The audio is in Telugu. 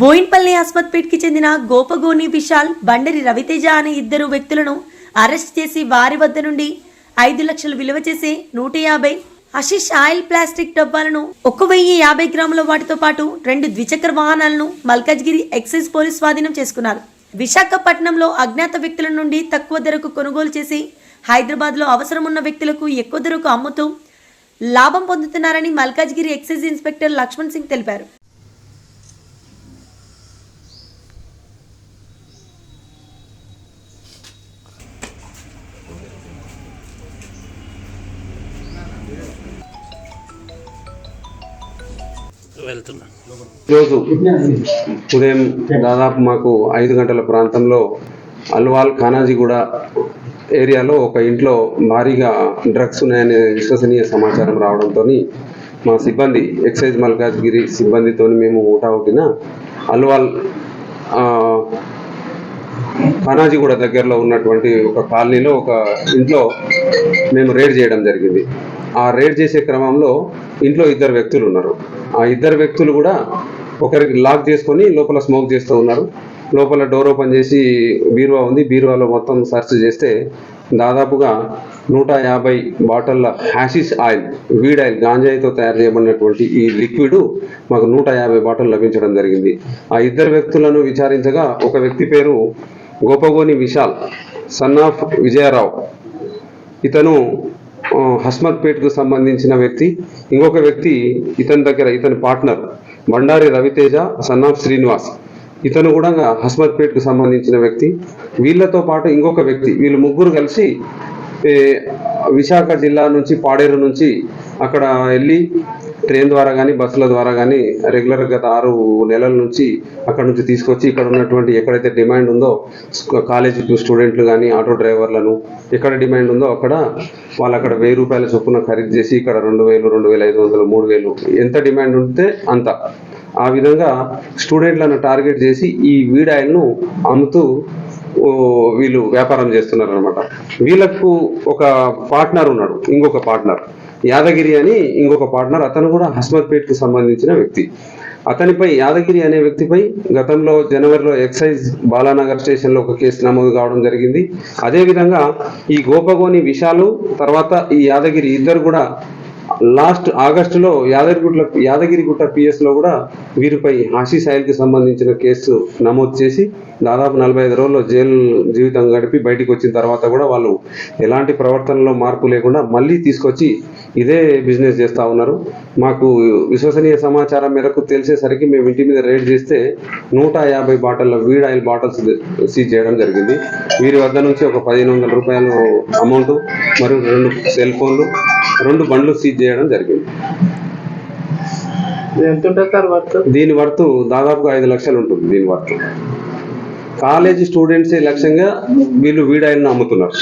బోయిన్పల్లి ఆస్పత్పేట్కి చెందిన గోపగోని విశాల్ బండరి రవితేజ అనే ఇద్దరు వ్యక్తులను అరెస్ట్ చేసి వారి వద్ద నుండి ఐదు లక్షలు విలువ చేసే నూట యాభై అశిష్ ఆయిల్ ప్లాస్టిక్ డబ్బాలను ఒక వెయ్యి యాభై గ్రాముల వాటితో పాటు రెండు ద్విచక్ర వాహనాలను మల్కాజ్గిరి ఎక్సైజ్ పోలీస్ స్వాధీనం చేసుకున్నారు. విశాఖపట్నంలో అజ్ఞాత వ్యక్తుల నుండి తక్కువ ధరకు కొనుగోలు చేసి హైదరాబాద్లో అవసరం ఉన్న వ్యక్తులకు ఎక్కువ ధరకు అమ్ముతూ లాభం పొందుతున్నారని మల్కాజ్గిరి ఎక్సైజ్ ఇన్స్పెక్టర్ లక్ష్మణ్ సింగ్ తెలిపారు. వెళ్తున్నా ఈరోజు ఉదయం దాదాపు మాకు ఐదు గంటల ప్రాంతంలో అల్వాల్ ఖానాజీగూడ ఏరియాలో ఒక ఇంట్లో భారీగా డ్రగ్స్ ఉన్నాయనే విశ్వసనీయ సమాచారం రావడంతో మా సిబ్బంది ఎక్సైజ్ మల్కాజ్గిరి సిబ్బందితో మేము ఊటావుటిన అల్వాల్ ఖానాజీగూడ దగ్గరలో ఉన్నటువంటి ఒక కాలనీలో ఒక ఇంట్లో మేము రేడ్ చేయడం జరిగింది. ఆ రేడ్ చేసే క్రమంలో ఇంట్లో ఇద్దరు వ్యక్తులు ఉన్నారు. ఆ ఇద్దరు వ్యక్తులు కూడా ఒకరికి లాక్ చేసుకొని లోపల స్మోక్ చేస్తూ ఉన్నారు. లోపల డోర్ ఓపెన్ చేసి బీరువా ఉంది. బీరువాలో మొత్తం సెర్చ్ చేస్తే దాదాపుగా నూట యాభై బాటిల్ల హ్యాషిష్ ఆయిల్ వీడ్ ఆయిల్ గాంజాయితో తయారు చేయబడినటువంటి ఈ లిక్విడ్ మాకు నూట యాభై బాటిల్ లభించడం జరిగింది. ఆ ఇద్దరు వ్యక్తులను విచారించగా ఒక వ్యక్తి పేరు గోపగోని విశాల్ సన్ ఆఫ్ విజయరావు. ఇతను హస్మత్పేట్కు సంబంధించిన వ్యక్తి ఇంకొక వ్యక్తి ఇతని దగ్గర ఇతని partner Bandari Raviteja son of Srinivas. ఇతను కూడా హస్మత్పేట్కు సంబంధించిన వ్యక్తి. వీళ్ళతో పాటు ఇంకొక వ్యక్తి వీళ్ళు ముగ్గురు కలిసి విశాఖ జిల్లా నుంచి పాడేరు నుంచి అక్కడ వెళ్ళి ట్రైన్ ద్వారా కానీ బస్సుల ద్వారా కానీ రెగ్యులర్ గత ఆరు నెలల నుంచి అక్కడ నుంచి తీసుకొచ్చి ఇక్కడ ఉన్నటువంటి ఎక్కడైతే డిమాండ్ ఉందో కాలేజీ స్టూడెంట్లు కానీ ఆటో డ్రైవర్లను ఎక్కడ డిమాండ్ ఉందో అక్కడ వాళ్ళు అక్కడ వెయ్యి రూపాయల చొప్పున ఖరీదు చేసి ఇక్కడ రెండు వేలు రెండు వేల ఐదు వందలు మూడు వేలు ఎంత డిమాండ్ ఉంటే అంత. ఆ విధంగా స్టూడెంట్లను టార్గెట్ చేసి ఈ వీడాయిల్ను అమ్ముతూ వీళ్ళు వ్యాపారం చేస్తున్నారు అనమాట వీళ్ళకు ఒక పార్ట్నర్ ఉన్నాడు ఇంకొక పార్ట్నర్ యాదగిరి అని ఇంకొక పార్ట్నర్ అతను కూడా హస్మత్పేట్కు సంబంధించిన వ్యక్తి. అతనిపై యాదగిరి అనే వ్యక్తిపై గతంలో జనవరిలో ఎక్సైజ్ బాలానగర్ స్టేషన్లో ఒక కేసు నమోదు కావడం జరిగింది. అదేవిధంగా ఈ గోపగోని విశాలు తర్వాత ఈ యాదగిరి ఇద్దరు కూడా లాస్ట్ ఆగస్టులో యాదగిరిగుట్ల యాదగిరిగుట్ట పిఎస్లో కూడా వీరిపై ఆశీష్కి సంబంధించిన కేసు నమోదు చేసి దాదాపు నలభై ఐదు రోజుల్లో జైలు జీవితం గడిపి బయటికి వచ్చిన తర్వాత కూడా వాళ్ళు ఎలాంటి ప్రవర్తనలో మార్పు లేకుండా మళ్ళీ తీసుకొచ్చి ఇదే బిజినెస్ చేస్తూ ఉన్నారు. మాకు విశ్వసనీయ సమాచారం మేరకు తెలిసేసరికి మేము ఇంటి మీద రేడ్ చేస్తే నూట యాభై బాటిల్ల వీడ్ ఆయిల్ బాటిల్స్ సీజ్ చేయడం జరిగింది. వీరి వద్ద నుంచి ఒక పదిహేను వందల రూపాయలు అమౌంట్ మరియు రెండు సెల్ ఫోన్లు రెండు బండ్లు సీజ్ చేయడం జరిగింది. దీని వర్త్ దాదాపుగా ఐదు లక్షలు ఉంటుంది దీని వర్త్ కాలేజీ స్టూడెంట్సే లక్ష్యంగా వీళ్ళు వీడాయిల్ని అమ్ముతున్నారు